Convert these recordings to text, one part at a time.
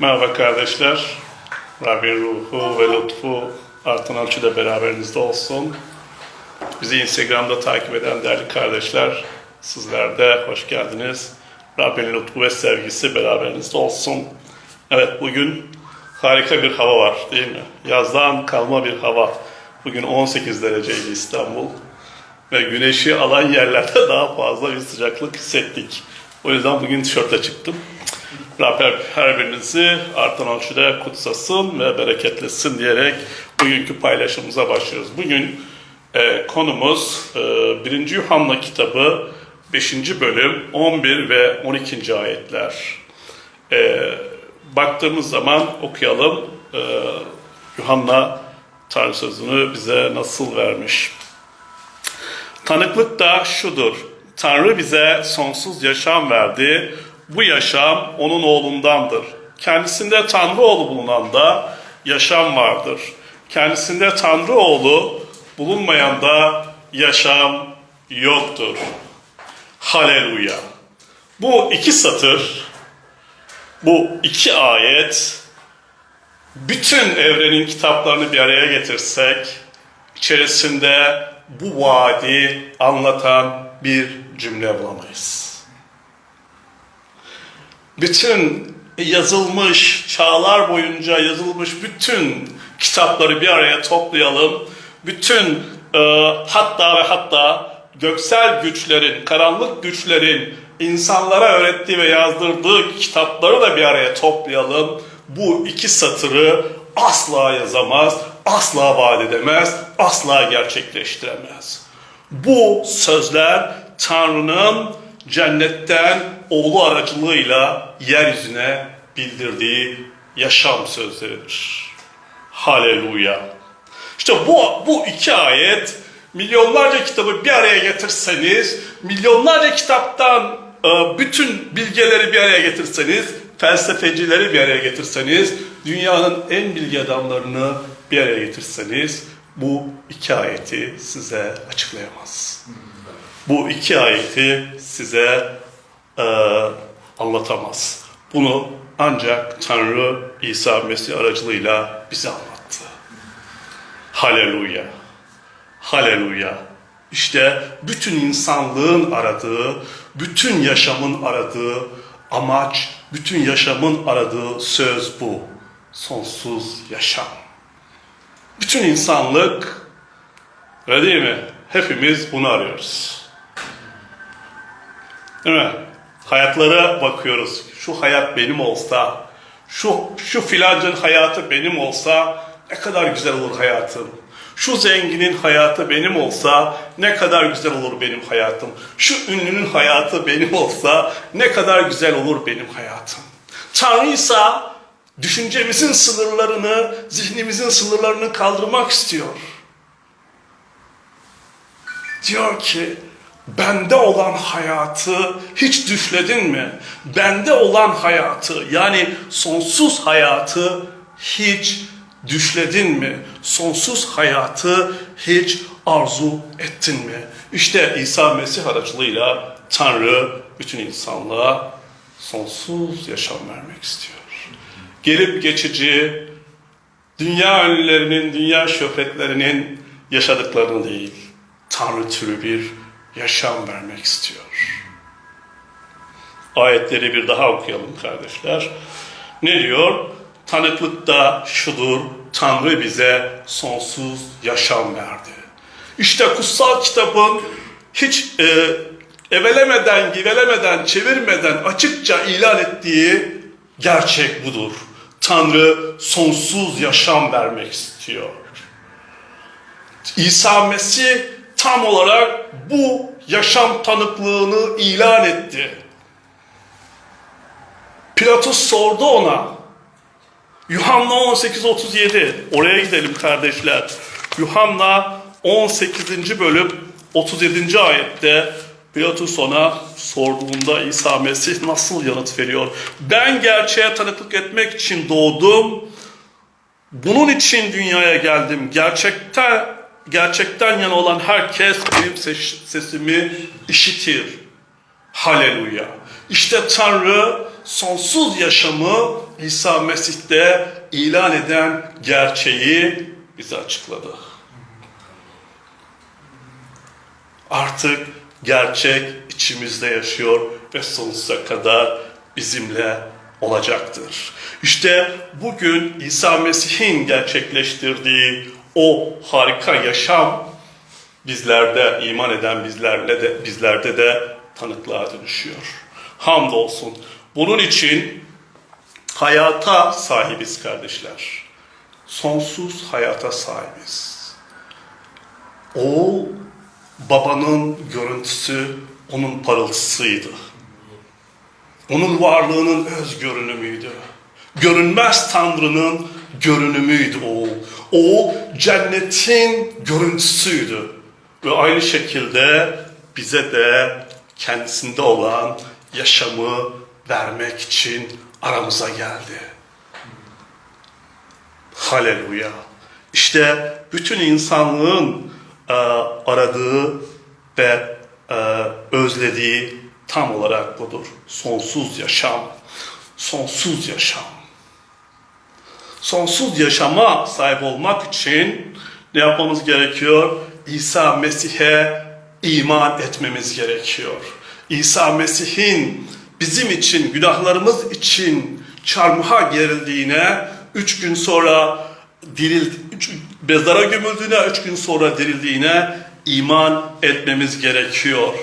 Merhaba kardeşler. Rabbin ruhu ve lütfu artan ölçüde beraberinizde olsun. Bizi Instagram'da takip eden değerli kardeşler, sizler de hoş geldiniz. Rabbin lütfu ve sevgisi beraberinizde olsun. Evet bugün harika bir hava var değil mi? Yazdan kalma bir hava. Bugün 18 dereceydi İstanbul. Ve güneşi alan yerlerde daha fazla bir sıcaklık hissettik. O yüzden bugün tişörtle çıktım. Rabbim her birinizi artan ölçüde kutsasın ve bereketlesin diyerek bugünkü paylaşımımıza başlıyoruz. Bugün e, konumuz e, 1. Yuhanna kitabı 5. bölüm 11 ve 12. ayetler. E, baktığımız zaman okuyalım. E, Yuhanna Tanrı sözünü bize nasıl vermiş. Tanıklık da şudur. Tanrı bize sonsuz yaşam verdi. Bu yaşam onun oğlundandır. Kendisinde Tanrı oğlu bulunan da yaşam vardır. Kendisinde Tanrı oğlu bulunmayan da yaşam yoktur. Haleluya. Bu iki satır, bu iki ayet bütün evrenin kitaplarını bir araya getirsek içerisinde bu vaadi anlatan bir cümle bulamayız. Bütün yazılmış, çağlar boyunca yazılmış bütün kitapları bir araya toplayalım. Bütün e, hatta ve hatta göksel güçlerin, karanlık güçlerin insanlara öğrettiği ve yazdırdığı kitapları da bir araya toplayalım. Bu iki satırı asla yazamaz, asla vaat edemez, asla gerçekleştiremez. Bu sözler Tanrı'nın cennetten oğlu aracılığıyla yeryüzüne bildirdiği yaşam sözleridir. Haleluya. İşte bu, bu iki ayet milyonlarca kitabı bir araya getirseniz, milyonlarca kitaptan e, bütün bilgeleri bir araya getirseniz, felsefecileri bir araya getirseniz, dünyanın en bilgi adamlarını bir araya getirseniz, bu iki ayeti size açıklayamaz. Bu iki ayeti size e, anlatamaz. Bunu ancak Tanrı İsa Mesih aracılığıyla bize anlattı. Haleluya. Haleluya. İşte bütün insanlığın aradığı, bütün yaşamın aradığı amaç, bütün yaşamın aradığı söz bu. Sonsuz yaşam. Bütün insanlık, öyle değil mi? Hepimiz bunu arıyoruz. Değil mi? Hayatlara bakıyoruz. Şu hayat benim olsa, şu, şu filancın hayatı benim olsa ne kadar güzel olur hayatım. Şu zenginin hayatı benim olsa ne kadar güzel olur benim hayatım. Şu ünlünün hayatı benim olsa ne kadar güzel olur benim hayatım. Tanrı ise düşüncemizin sınırlarını, zihnimizin sınırlarını kaldırmak istiyor. Diyor ki bende olan hayatı hiç düşledin mi? Bende olan hayatı yani sonsuz hayatı hiç düşledin mi? Sonsuz hayatı hiç arzu ettin mi? İşte İsa Mesih aracılığıyla Tanrı bütün insanlığa sonsuz yaşam vermek istiyor. Gelip geçici, dünya ünlülerinin, dünya şöhretlerinin yaşadıklarını değil, Tanrı türü bir yaşam vermek istiyor. Ayetleri bir daha okuyalım kardeşler. Ne diyor? Tanıklık da şudur, Tanrı bize sonsuz yaşam verdi. İşte kutsal kitabın hiç e, evelemeden, givelemeden, çevirmeden açıkça ilan ettiği gerçek budur. Tanrı sonsuz yaşam vermek istiyor. İsa Mesih tam olarak bu yaşam tanıklığını ilan etti. Pilatus sordu ona. Yuhanna 18.37 oraya gidelim kardeşler. Yuhanna 18. bölüm 37. ayette Pilatus ona sorduğunda İsa Mesih nasıl yanıt veriyor? Ben gerçeğe tanıklık etmek için doğdum. Bunun için dünyaya geldim. Gerçekte gerçekten yana olan herkes benim ses- sesimi işitir. Haleluya. İşte Tanrı sonsuz yaşamı İsa Mesih'te ilan eden gerçeği bize açıkladı. Artık gerçek içimizde yaşıyor ve sonsuza kadar bizimle olacaktır. İşte bugün İsa Mesih'in gerçekleştirdiği o harika yaşam bizlerde iman eden bizlerle de bizlerde de tanıklığa dönüşüyor. Hamdolsun. Bunun için hayata sahibiz kardeşler. Sonsuz hayata sahibiz. O babanın görüntüsü onun parıltısıydı. Onun varlığının öz görünümüydü. Görünmez Tanrı'nın görünümüydü o. O cennetin görüntüsüydü. Ve aynı şekilde bize de kendisinde olan yaşamı vermek için aramıza geldi. Haleluya. İşte bütün insanlığın e, aradığı ve e, özlediği tam olarak budur. Sonsuz yaşam. Sonsuz yaşam. Sonsuz yaşama sahip olmak için ne yapmamız gerekiyor? İsa Mesih'e iman etmemiz gerekiyor. İsa Mesih'in bizim için, günahlarımız için çarmıha gerildiğine, üç gün sonra diril, üç, mezara gömüldüğüne, üç gün sonra dirildiğine iman etmemiz gerekiyor.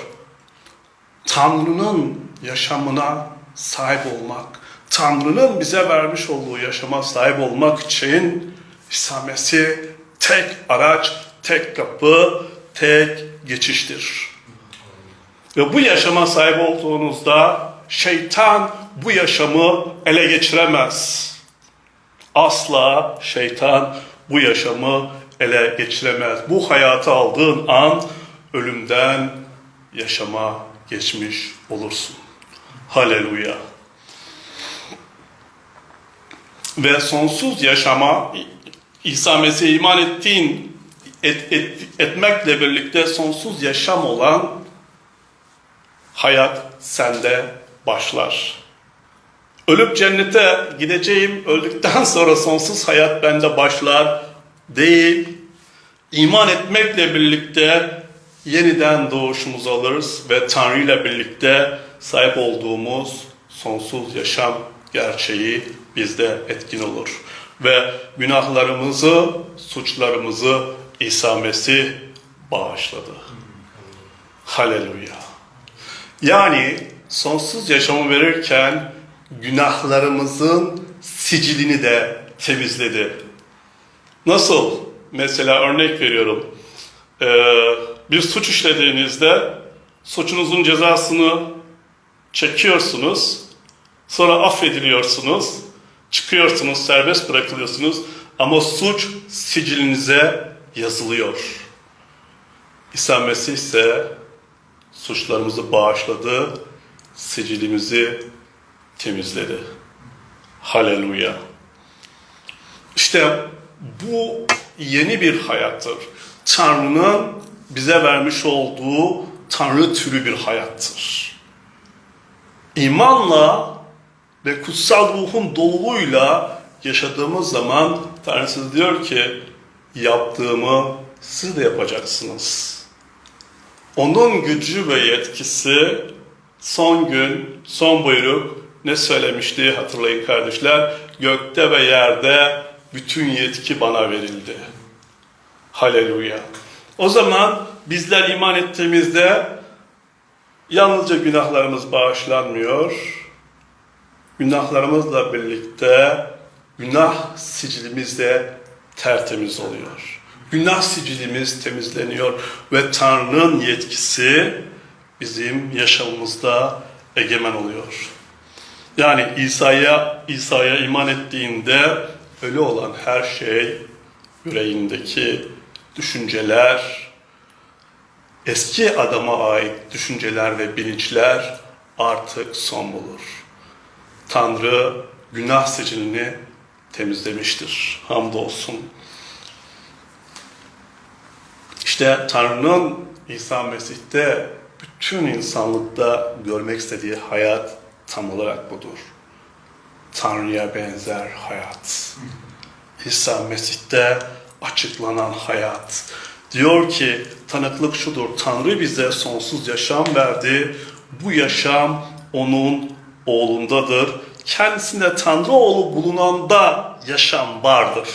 Tanrı'nın yaşamına sahip olmak, Tanrı'nın bize vermiş olduğu yaşama sahip olmak için İsa Mesih tek araç, tek kapı, tek geçiştir. Ve bu yaşama sahip olduğunuzda şeytan bu yaşamı ele geçiremez. Asla şeytan bu yaşamı ele geçiremez. Bu hayatı aldığın an ölümden yaşama geçmiş olursun. Haleluya. Ve sonsuz yaşama İsa Mesih'e iman ettiğin et, et, etmekle birlikte sonsuz yaşam olan hayat sende başlar. Ölüp cennete gideceğim, öldükten sonra sonsuz hayat bende başlar değil. İman etmekle birlikte yeniden doğuşumuzu alırız ve Tanrı ile birlikte sahip olduğumuz sonsuz yaşam gerçeği bizde etkin olur. Ve günahlarımızı, suçlarımızı İsa Mesih bağışladı. Haleluya. Yani sonsuz yaşamı verirken günahlarımızın sicilini de temizledi. Nasıl? Mesela örnek veriyorum. Ee, bir suç işlediğinizde suçunuzun cezasını çekiyorsunuz. Sonra affediliyorsunuz. Çıkıyorsunuz, serbest bırakılıyorsunuz. Ama suç sicilinize yazılıyor. İsa Mesih ise suçlarımızı bağışladı, sicilimizi temizledi. Haleluya. İşte bu yeni bir hayattır. Tanrı'nın bize vermiş olduğu Tanrı türü bir hayattır. İmanla ve kutsal ruhun doluluğuyla yaşadığımız zaman Tanrı size diyor ki yaptığımı siz de yapacaksınız. Onun gücü ve yetkisi son gün, son buyruk ne söylemişti hatırlayın kardeşler. Gökte ve yerde bütün yetki bana verildi. Haleluya. O zaman bizler iman ettiğimizde yalnızca günahlarımız bağışlanmıyor. Günahlarımızla birlikte günah sicilimiz de tertemiz oluyor. Günah sicilimiz temizleniyor ve Tanrı'nın yetkisi bizim yaşamımızda egemen oluyor. Yani İsa'ya İsa'ya iman ettiğinde ölü olan her şey yüreğindeki düşünceler, eski adama ait düşünceler ve bilinçler artık son bulur. Tanrı günah sicilini temizlemiştir. Hamdolsun. İşte Tanrı'nın İsa Mesih'te bütün insanlıkta görmek istediği hayat tam olarak budur. Tanrı'ya benzer hayat. İsa Mesih'te açıklanan hayat. Diyor ki tanıklık şudur. Tanrı bize sonsuz yaşam verdi. Bu yaşam onun oğlundadır. Kendisinde Tanrı oğlu bulunanda yaşam vardır.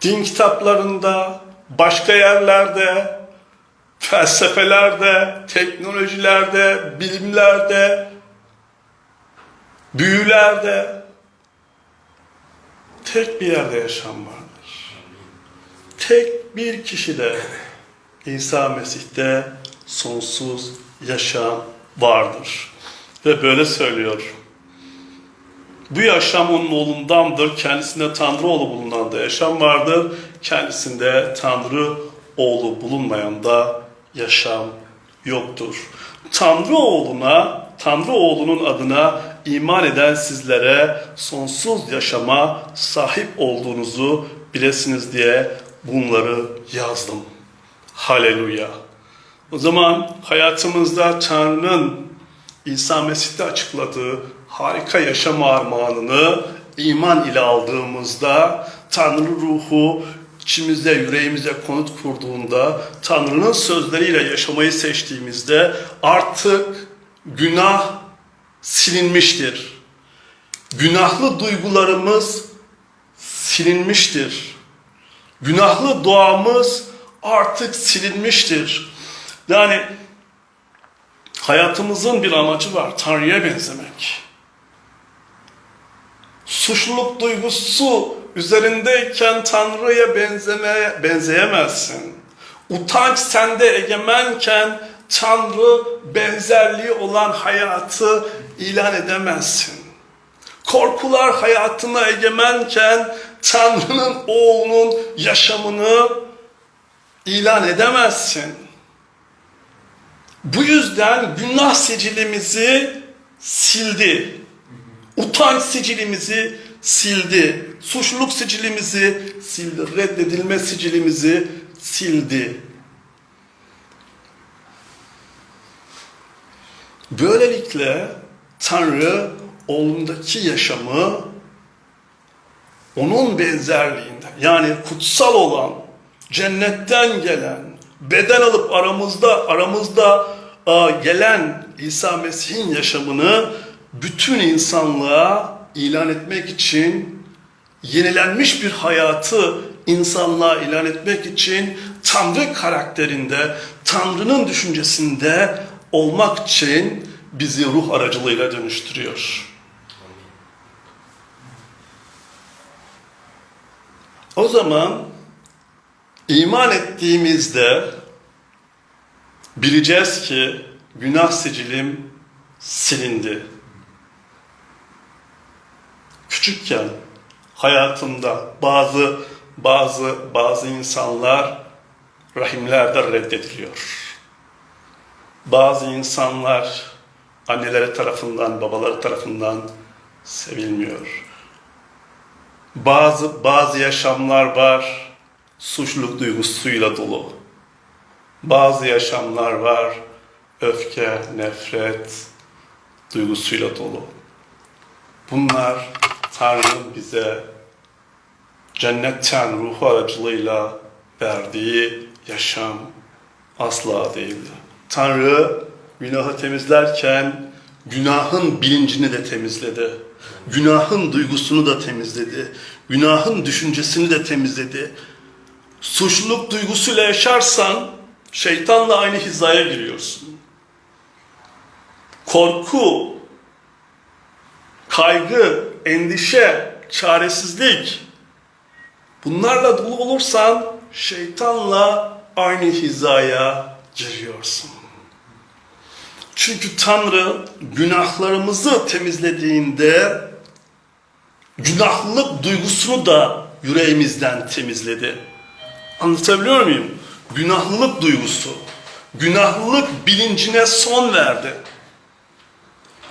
Din kitaplarında, başka yerlerde, felsefelerde, teknolojilerde, bilimlerde, büyülerde tek bir yerde yaşam vardır. Tek bir kişide İsa Mesih'te sonsuz yaşam vardır. Ve böyle söylüyor. Bu yaşam onun oğlundandır. Kendisinde Tanrı oğlu bulunan da yaşam vardır. Kendisinde Tanrı oğlu bulunmayan da yaşam yoktur. Tanrı oğluna, Tanrı oğlunun adına iman eden sizlere sonsuz yaşama sahip olduğunuzu bilesiniz diye bunları yazdım. Haleluya. O zaman hayatımızda Tanrı'nın İsa Mesih'te açıkladığı harika yaşam armağanını iman ile aldığımızda Tanrı ruhu içimizde, yüreğimize konut kurduğunda, Tanrı'nın sözleriyle yaşamayı seçtiğimizde artık günah silinmiştir. Günahlı duygularımız silinmiştir. Günahlı doğamız artık silinmiştir. Yani hayatımızın bir amacı var. Tanrı'ya benzemek. Suçluluk duygusu üzerindeyken Tanrı'ya benzemeye benzeyemezsin. Utanç sende egemenken Tanrı benzerliği olan hayatı ilan edemezsin. Korkular hayatına egemenken Tanrı'nın oğlunun yaşamını ilan edemezsin. Bu yüzden günah sicilimizi sildi. Utanç sicilimizi sildi. Suçluluk sicilimizi sildi. Reddedilme sicilimizi sildi. Böylelikle Tanrı oğlundaki yaşamı onun benzerliğinde yani kutsal olan cennetten gelen beden alıp aramızda aramızda gelen İsa Mesih'in yaşamını bütün insanlığa ilan etmek için yenilenmiş bir hayatı insanlığa ilan etmek için Tanrı karakterinde, Tanrı'nın düşüncesinde olmak için bizi ruh aracılığıyla dönüştürüyor. O zaman iman ettiğimizde bileceğiz ki günah sicilim silindi. Küçükken hayatımda bazı bazı bazı insanlar rahimlerde reddediliyor. Bazı insanlar anneleri tarafından, babaları tarafından sevilmiyor. Bazı bazı yaşamlar var suçluluk duygusuyla dolu. Bazı yaşamlar var öfke, nefret duygusuyla dolu. Bunlar Tanrı'nın bize cennetten ruhu aracılığıyla verdiği yaşam asla değildi. Tanrı günahı temizlerken günahın bilincini de temizledi. Günahın duygusunu da temizledi. Günahın düşüncesini de temizledi. Suçluluk duygusuyla yaşarsan şeytanla aynı hizaya giriyorsun. Korku, kaygı, endişe, çaresizlik bunlarla dolu olursan şeytanla aynı hizaya giriyorsun. Çünkü Tanrı günahlarımızı temizlediğinde günahlılık duygusunu da yüreğimizden temizledi. Anlatabiliyor muyum? Günahlılık duygusu, günahlılık bilincine son verdi.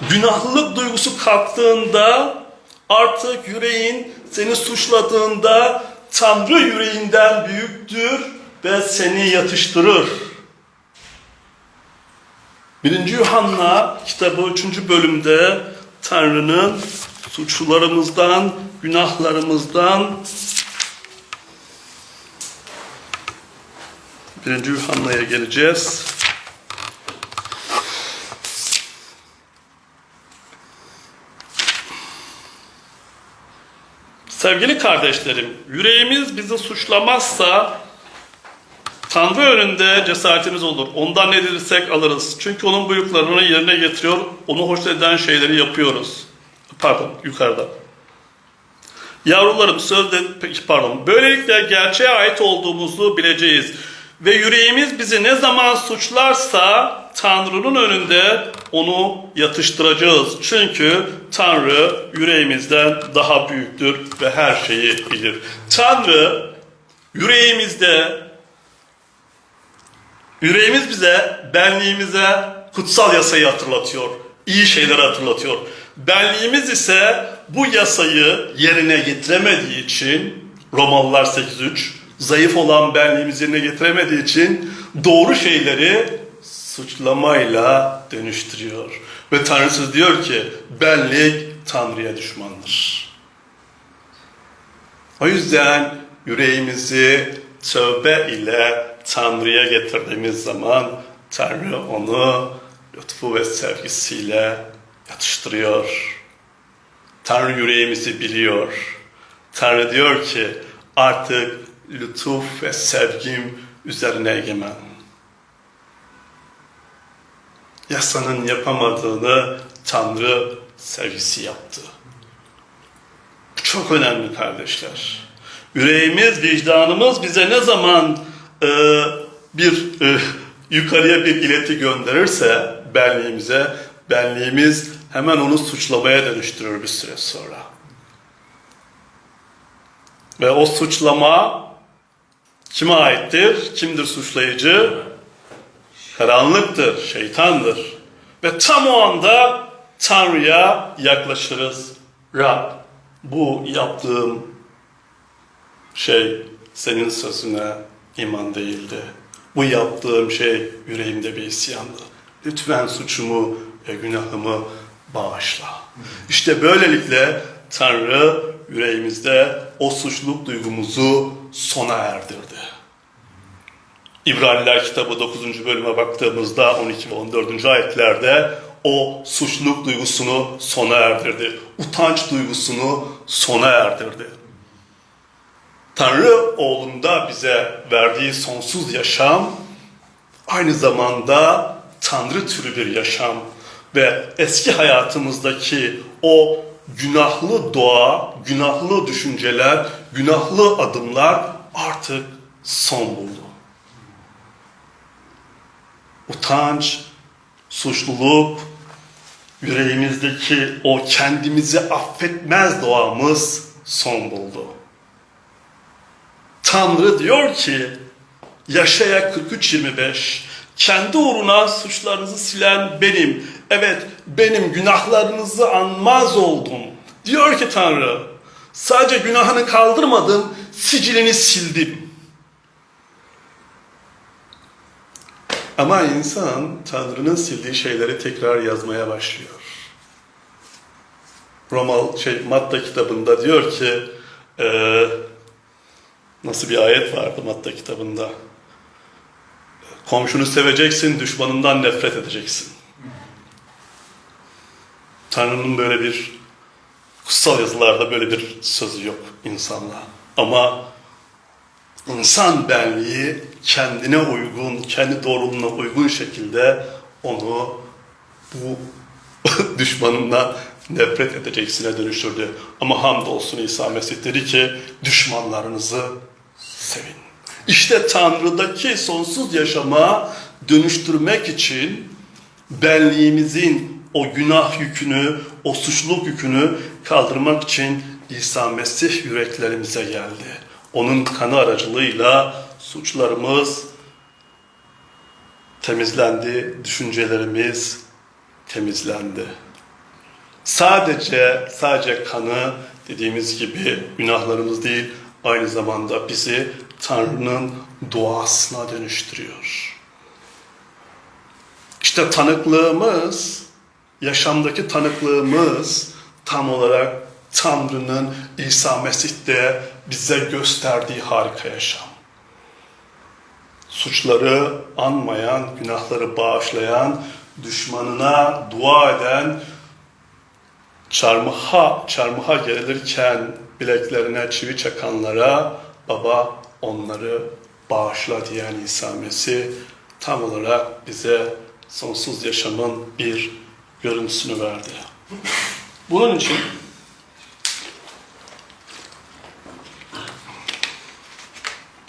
Günahlılık duygusu kalktığında artık yüreğin seni suçladığında Tanrı yüreğinden büyüktür ve seni yatıştırır. 1. Yuhanna kitabı 3. bölümde Tanrı'nın suçlarımızdan, günahlarımızdan 1. Yuhanna'ya geleceğiz. Sevgili kardeşlerim, yüreğimiz bizi suçlamazsa Tanrı önünde cesaretimiz olur. Ondan ne dilirsek alırız. Çünkü onun buyruklarını yerine getiriyor. Onu hoş eden şeyleri yapıyoruz. Pardon, yukarıda. Yavrularım sözde, pardon. Böylelikle gerçeğe ait olduğumuzu bileceğiz. Ve yüreğimiz bizi ne zaman suçlarsa Tanrı'nın önünde onu yatıştıracağız. Çünkü Tanrı yüreğimizden daha büyüktür ve her şeyi bilir. Tanrı yüreğimizde Yüreğimiz bize, benliğimize kutsal yasayı hatırlatıyor. iyi şeyleri hatırlatıyor. Benliğimiz ise bu yasayı yerine getiremediği için Romalılar 8.3 zayıf olan benliğimizi yerine getiremediği için doğru şeyleri suçlamayla dönüştürüyor. Ve Tanrı söz diyor ki benlik Tanrı'ya düşmandır. O yüzden yüreğimizi tövbe ile Tanrı'ya getirdiğimiz zaman Tanrı onu lütfu ve sevgisiyle yatıştırıyor. Tanrı yüreğimizi biliyor. Tanrı diyor ki artık lütuf ve sevgim üzerine egemen. Yasanın yapamadığını Tanrı sevgisi yaptı. Bu çok önemli kardeşler. Yüreğimiz, vicdanımız bize ne zaman e, bir e, yukarıya bir ileti gönderirse benliğimize, benliğimiz hemen onu suçlamaya dönüştürür bir süre sonra. Ve o suçlama kime aittir? Kimdir suçlayıcı? Karanlıktır, şeytandır. Ve tam o anda Tanrı'ya yaklaşırız. Rab, bu yaptığım şey senin sözüne iman değildi. Bu yaptığım şey yüreğimde bir isyandı. Lütfen suçumu ve günahımı bağışla. İşte böylelikle Tanrı yüreğimizde o suçluluk duygumuzu sona erdirdi. İbraniler kitabı 9. bölüme baktığımızda 12 ve 14. ayetlerde o suçluluk duygusunu sona erdirdi. Utanç duygusunu sona erdirdi. Tanrı oğlunda bize verdiği sonsuz yaşam aynı zamanda Tanrı türü bir yaşam ve eski hayatımızdaki o günahlı doğa, günahlı düşünceler, günahlı adımlar artık son buldu. Utanç, suçluluk, yüreğimizdeki o kendimizi affetmez doğamız son buldu. Tanrı diyor ki Yaşaya 43-25 kendi uğruna suçlarınızı silen benim. Evet benim günahlarınızı anmaz oldum. Diyor ki Tanrı sadece günahını kaldırmadım sicilini sildim. Ama insan Tanrı'nın sildiği şeyleri tekrar yazmaya başlıyor. Romal şey Matta kitabında diyor ki eee Nasıl bir ayet vardı Matta kitabında? Komşunu seveceksin, düşmanından nefret edeceksin. Tanrı'nın böyle bir kutsal yazılarda böyle bir sözü yok insanla. Ama insan benliği kendine uygun, kendi doğruluğuna uygun şekilde onu bu düşmanından nefret edeceksine dönüştürdü. Ama hamdolsun İsa Mesih dedi ki düşmanlarınızı sevin. İşte Tanrı'daki sonsuz yaşama dönüştürmek için benliğimizin o günah yükünü, o suçluluk yükünü kaldırmak için İsa Mesih yüreklerimize geldi. Onun kanı aracılığıyla suçlarımız temizlendi, düşüncelerimiz temizlendi. Sadece sadece kanı dediğimiz gibi günahlarımız değil, aynı zamanda bizi Tanrı'nın doğasına dönüştürüyor. İşte tanıklığımız, yaşamdaki tanıklığımız tam olarak Tanrı'nın İsa Mesih'te bize gösterdiği harika yaşam. Suçları anmayan, günahları bağışlayan, düşmanına dua eden, çarmıha, çarmıha gelirken bileklerine çivi çakanlara baba onları bağışla diyen İsa Mesih tam olarak bize sonsuz yaşamın bir görüntüsünü verdi. Bunun için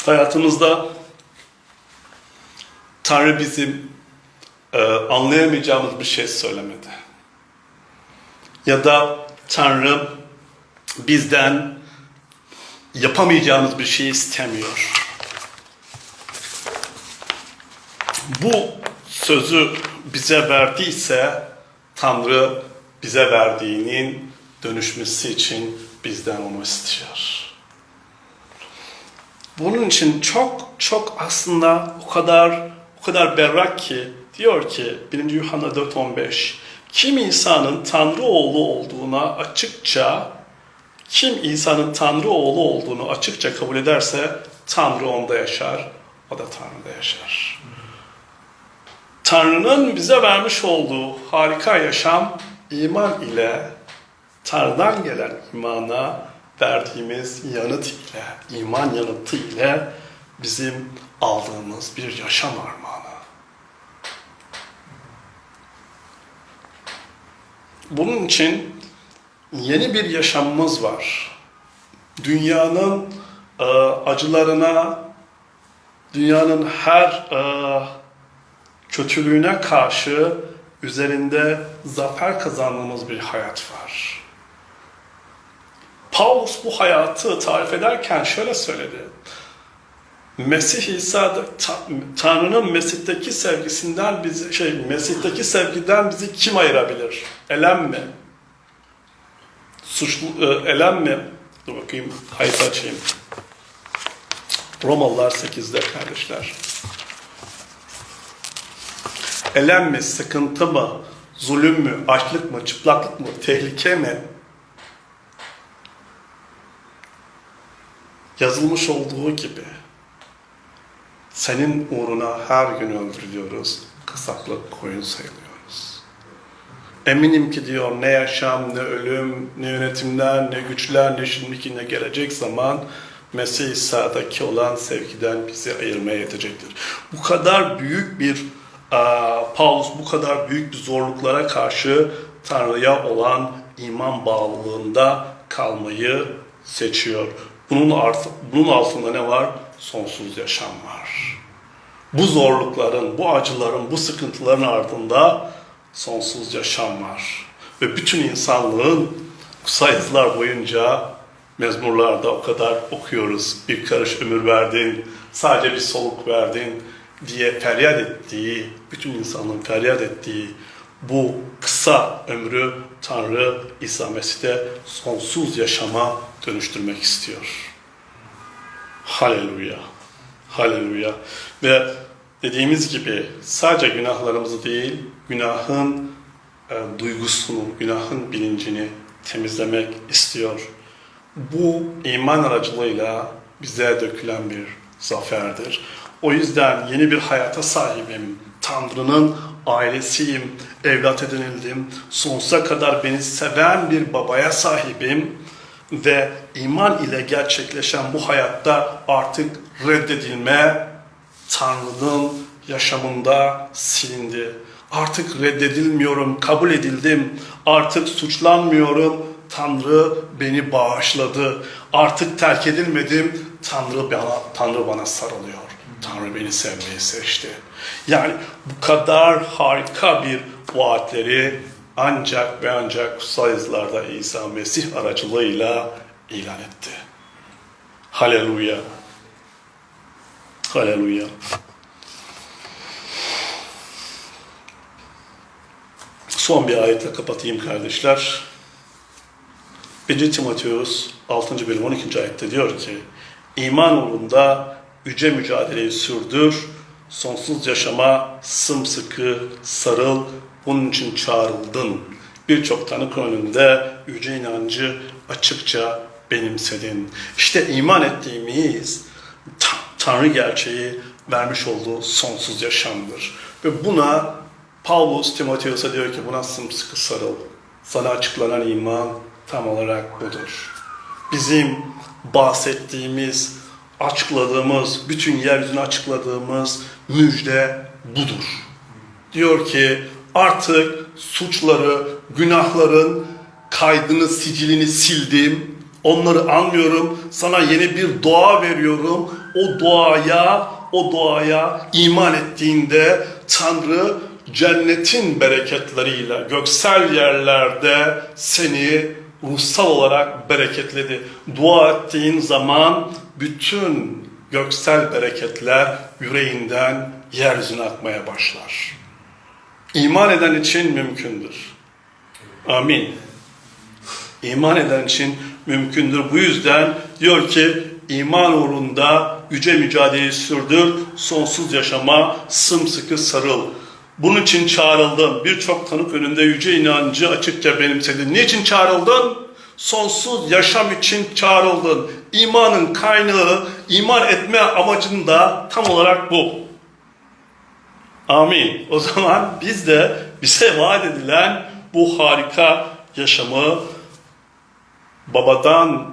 hayatımızda Tanrı bizim e, anlayamayacağımız bir şey söylemedi. Ya da Tanrı bizden yapamayacağımız bir şey istemiyor. Bu sözü bize verdiyse Tanrı bize verdiğinin dönüşmesi için bizden onu istiyor. Bunun için çok çok aslında o kadar o kadar berrak ki diyor ki 1. Yuhanna 4.15 kim insanın Tanrı oğlu olduğuna açıkça kim insanın Tanrı oğlu olduğunu açıkça kabul ederse Tanrı onda yaşar, o da Tanrı'da yaşar. Tanrı'nın bize vermiş olduğu harika yaşam iman ile Tanrı'dan gelen imana verdiğimiz yanıt ile, iman yanıtı ile bizim aldığımız bir yaşam armağanı. Bunun için yeni bir yaşamımız var. Dünyanın e, acılarına, dünyanın her e, kötülüğüne karşı üzerinde zafer kazandığımız bir hayat var. Paulus bu hayatı tarif ederken şöyle söyledi. Mesih İsa'da Tanrı'nın Mesih'teki sevgisinden bizi şey Mesih'teki sevgiden bizi kim ayırabilir? Elem mi? Suçlu e, elem mi? Dur bakayım kayıt açayım. Romalılar 8'de kardeşler. Elem mi, sıkıntı mı, zulüm mü, açlık mı, çıplaklık mı, tehlike mi? Yazılmış olduğu gibi senin uğruna her gün öldürülüyoruz, kısaklık koyun sayılıyoruz. Eminim ki diyor ne yaşam, ne ölüm, ne yönetimler, ne güçler, ne şimdiki ne gelecek zaman Mesih İsa'daki olan sevgiden bizi ayırmaya yetecektir. Bu kadar büyük bir Paulus bu kadar büyük bir zorluklara karşı Tanrı'ya olan iman bağlılığında kalmayı seçiyor. Bunun, art, bunun altında ne var? Sonsuz yaşam var. Bu zorlukların, bu acıların, bu sıkıntıların ardında sonsuz yaşam var. Ve bütün insanlığın sayısılar boyunca mezmurlarda o kadar okuyoruz. Bir karış ömür verdin, sadece bir soluk verdin diye feryat ettiği, bütün insanlığın feryat ettiği bu kısa ömrü Tanrı İsa Mesih'te sonsuz yaşama dönüştürmek istiyor. Haleluya. Haleluya. Ve dediğimiz gibi sadece günahlarımızı değil, günahın e, duygusunu, günahın bilincini temizlemek istiyor. Bu iman aracılığıyla bize dökülen bir zaferdir. O yüzden yeni bir hayata sahibim. Tanrı'nın ailesiyim, evlat edinildim. Sonsuza kadar beni seven bir babaya sahibim ve iman ile gerçekleşen bu hayatta artık reddedilme Tanrı'nın yaşamında silindi. Artık reddedilmiyorum, kabul edildim. Artık suçlanmıyorum. Tanrı beni bağışladı. Artık terk edilmedim. Tanrı bana, Tanrı bana sarılıyor. Tanrı beni sevmeyi seçti. Yani bu kadar harika bir vaatleri ancak ve ancak kutsal yazılarda İsa Mesih aracılığıyla ilan etti. Haleluya. Haleluya. Son bir ayetle kapatayım kardeşler. 1. Timoteus 6. bölüm 12. ayette diyor ki İman uğrunda yüce mücadeleyi sürdür, sonsuz yaşama sımsıkı sarıl, bunun için çağrıldın. Birçok tanık önünde yüce inancı açıkça benimsedin. İşte iman ettiğimiz Ta- Tanrı gerçeği vermiş olduğu sonsuz yaşamdır. Ve buna Paulus Timoteus'a diyor ki buna sımsıkı sarıl. Sana açıklanan iman tam olarak budur. Bizim bahsettiğimiz, açıkladığımız, bütün yeryüzüne açıkladığımız müjde budur. Diyor ki artık suçları, günahların kaydını, sicilini sildim. Onları anlıyorum. Sana yeni bir doğa veriyorum. O doğaya, o doğaya iman ettiğinde Tanrı cennetin bereketleriyle göksel yerlerde seni ruhsal olarak bereketledi. Dua ettiğin zaman bütün göksel bereketler yüreğinden yeryüzüne akmaya başlar. İman eden için mümkündür. Amin. İman eden için mümkündür. Bu yüzden diyor ki iman uğrunda yüce mücadeleyi sürdür, sonsuz yaşama sımsıkı sarıl. Bunun için çağrıldım. Birçok tanık önünde yüce inancı açıkça benimsedin. Niçin çağrıldın? Sonsuz yaşam için çağrıldın. İmanın kaynağı, iman etme amacın da tam olarak bu. Amin. O zaman biz de bize vaat edilen bu harika yaşamı babadan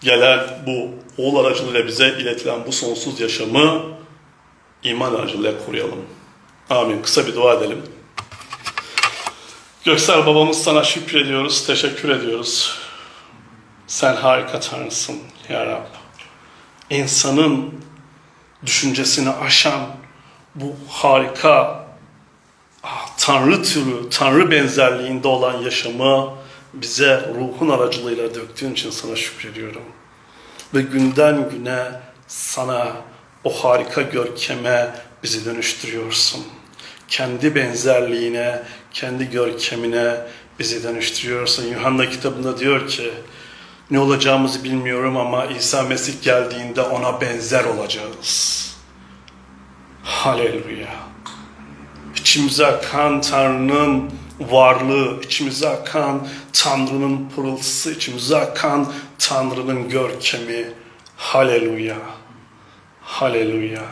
gelen bu oğul aracılığıyla bize iletilen bu sonsuz yaşamı iman aracılığıyla koruyalım. Amin. Kısa bir dua edelim. Göksel babamız sana şükrediyoruz, teşekkür ediyoruz. Sen harika Tanrısın ya Rab. İnsanın düşüncesini aşan bu harika ah, Tanrı türü, Tanrı benzerliğinde olan yaşamı bize ruhun aracılığıyla döktüğün için sana şükrediyorum. Ve günden güne sana o harika görkeme bizi dönüştürüyorsun. Kendi benzerliğine, kendi görkemine bizi dönüştürüyorsun. Yuhanna kitabında diyor ki, ne olacağımızı bilmiyorum ama İsa Mesih geldiğinde ona benzer olacağız. Haleluya. İçimize akan Tanrı'nın varlığı, içimize akan Tanrı'nın pırıltısı, içimize akan Tanrı'nın görkemi. Haleluya. Haleluya.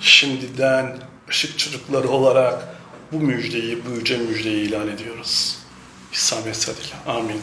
Şimdiden ışık çocukları olarak bu müjdeyi, bu yüce müjdeyi ilan ediyoruz. İsa Mesih adıyla. Amin.